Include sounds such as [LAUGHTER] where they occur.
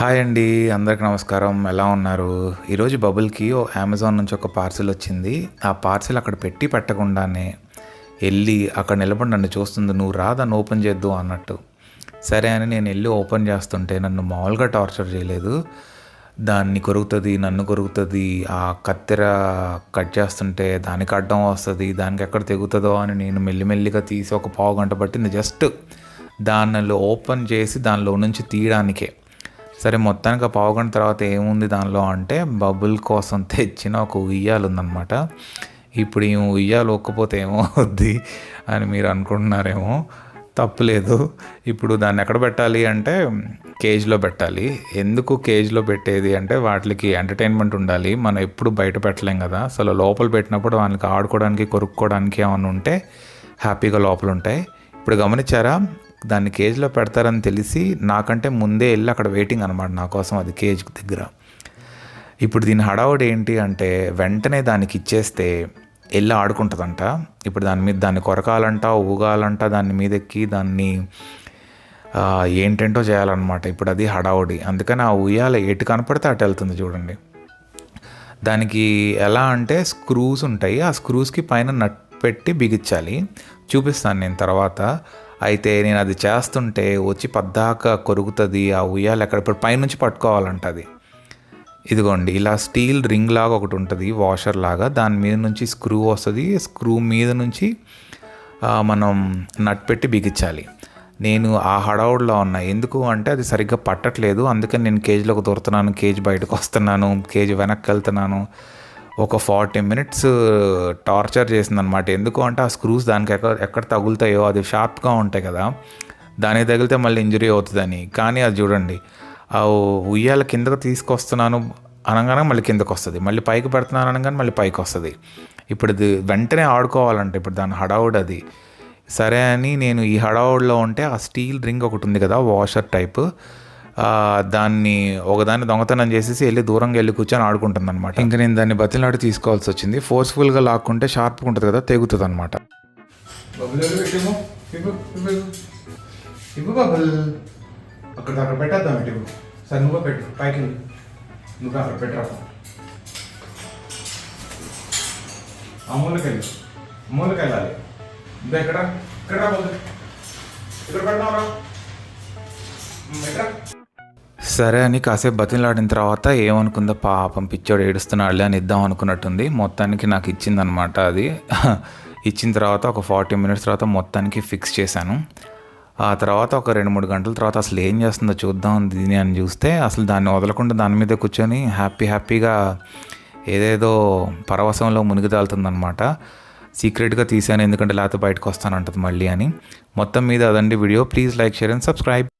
Hi అండి అందరికి నమస్కారం. ఎలా ఉన్నారు? ఈరోజు బబుల్కి ఓ అమెజాన్ నుంచి ఒక పార్సిల్ వచ్చింది. ఆ పార్సిల్ అక్కడ పెట్టి పెట్టకుండానే వెళ్ళి అక్కడ నిలబడి నన్ను చూస్తుంది. నువ్వు రా దాన్ని ఓపెన్ చేద్దు అన్నట్టు. సరే అని నేను వెళ్ళి ఓపెన్ చేస్తుంటే నన్ను మామూలుగా టార్చర్ చేయలేదు. దాన్ని కొరుకుతుంది నన్ను కొరుకుతుంది ఆ కత్తెర కట్ చేస్తుంటే దానికి అడ్డం వస్తుంది దానికి ఎక్కడ తెగుతుందో అని నేను మెల్లిమెల్లిగా తీసి ఒక పావు గంట పట్టింది. జస్ట్ దానిలో ఓపెన్ చేసి దానిలో నుంచి తీయడానికే. సరే మొత్తానికి ఆ పావు గంట తర్వాత ఏముంది దానిలో అంటే బబుల్ కోసం తెచ్చిన ఒక ఉయ్యాలు ఉందన్నమాట ఇప్పుడు ఈ ఉయ్యాలు ఒక్కపోతే ఏమవుద్ది అని మీరు అనుకుంటున్నారేమో తప్పులేదు. ఇప్పుడు దాన్ని ఎక్కడ పెట్టాలి అంటే కేజ్లో పెట్టాలి. ఎందుకు కేజ్లో పెట్టేది అంటే వాటికి ఎంటర్టైన్మెంట్ ఉండాలి. మనం ఎప్పుడు బయట పెట్టలేం కదా. అసలు లోపల పెట్టినప్పుడు వాళ్ళకి ఆడుకోవడానికి కొరుక్కోవడానికి ఏమైనా ఉంటే హ్యాపీగా లోపల ఉంటాయి ఇప్పుడు గమనించారా? దాన్ని కేజ్లో పెడతారని తెలిసి నాకంటే ముందే వెళ్ళి అక్కడ వెయిటింగ్ అనమాట నా కోసం అది కేజ్ దగ్గర. ఇప్పుడు దీని హడావుడి ఏంటి అంటే వెంటనే దానికి ఇచ్చేస్తే వెళ్ళి ఆడుకుంటుందంట. ఇప్పుడు దాని మీద దాన్ని కొరకాలంట ఊగాలంట దాని మీద ఎక్కి దాన్ని ఆ, ఏంటేంటో చేయాలన్నమాట. ఇప్పుడు అది హడావుడి. అందుకని ఆ ఉయ్యాల ఎటు కనపడితే అటు వెళ్తుంది చూడండి. దానికి ఎలా అంటే స్క్రూస్ ఉంటాయి. ఆ స్క్రూస్కి పైన నట్ పెట్టి బిగించాలి. చూపిస్తాను నేను తర్వాత. అయితే నేను అది చేస్తుంటే వచ్చి పద్దాక కొరుకుతుంది ఆ ఉయ్యాలు ఎక్కడ ఇప్పుడు పైనుంచి పట్టుకోవాలంట అది. ఇదిగోండి ఇలా స్టీల్ రింగ్ లాగా ఒకటి ఉంటుంది వాషర్ లాగా. దాని మీద నుంచి స్క్రూ వస్తుంది స్క్రూ మీద నుంచి మనం నట్ పెట్టి బిగించాలి. నేను ఆ హడావుడిలో ఉన్నా. ఎందుకు అంటే అది సరిగ్గా పట్టట్లేదు. అందుకని నేను కేజీలోకి దూరుతున్నాను కేజీ బయటకు వస్తున్నాను కేజీ వెనక్కి వెళ్తున్నాను. ఒక ఫార్టీ మినిట్స్ టార్చర్ చేసిందనమాట ఎందుకు అంటే ఆ స్క్రూస్ దానికి ఎక్కడ ఎక్కడ తగులుతాయో అది షార్ప్గా ఉంటాయి కదా. దానికి తగిలితే మళ్ళీ ఇంజరీ అవుతుందని. కానీ అది చూడండి ఆ ఉయ్యాల కిందకు తీసుకొస్తున్నాను అనగానే మళ్ళీ కిందకు వస్తుంది. మళ్ళీ పైకి పెడుతున్నాను అనగానే మళ్ళీ పైకి వస్తుంది. ఇప్పుడు ఇది వెంటనే ఆడుకోవాలంటే ఇప్పుడు దాని హడావుడ్ అది. సరే అని నేను ఈ హడావుడిలో ఉంటే ఆ స్టీల్ రింగ్ ఒకటి ఉంది కదా వాషర్ టైప్. దాన్ని ఒకదాన్ని దొంగతనం చేసేసి వెళ్ళి దూరంగా వెళ్ళి కూర్చొని ఆడుకుంటుంది అనమాట ఇంకా నేను దాన్ని బతిలాడి తీసుకోవాల్సి వచ్చింది. ఫోర్స్ఫుల్గా లాక్కుంటే షార్ప్గా ఉంటుంది కదా తెగుతుంది అనమాట అక్కడ అక్కడ పెట్టేద్దాం ఇటు సరే నువ్వు పెట్టు. పైకి నువ్వు అక్కడ పెట్టరా? ఆ మూలకి వెళ్ళు వెళ్ళాలి ఇంకా ఇక్కడ ఇక్కడ ఇక్కడ పెడదాంరా సరే అని కాసేపు బతిలాడిన తర్వాత ఏమనుకుందో పాపం పిచ్చోడు ఏడుస్తున్నాడులే అని ఇద్దాం అనుకున్నట్టుంది. మొత్తానికి నాకు ఇచ్చిందనమాట అది. [LAUGHS] ఇచ్చిన తర్వాత ఒక ఫార్టీ మినిట్స్ తర్వాత మొత్తానికి ఫిక్స్ చేశాను. ఆ తర్వాత ఒక రెండు మూడు గంటల తర్వాత అసలు ఏం చేస్తుందో చూద్దాం దీని అని చూస్తే అసలు దాన్ని వదలకుండా దాని మీద కూర్చొని హ్యాపీ హ్యాపీగా ఏదేదో పరవశంలో మునిగి తేలుతుందనమాట సీక్రెట్గా తీసాను ఎందుకంటే లేకపోతే బయటకు వస్తానంటుంది మళ్ళీ అని. మొత్తం మీద అదండి video. Please like share and subscribe.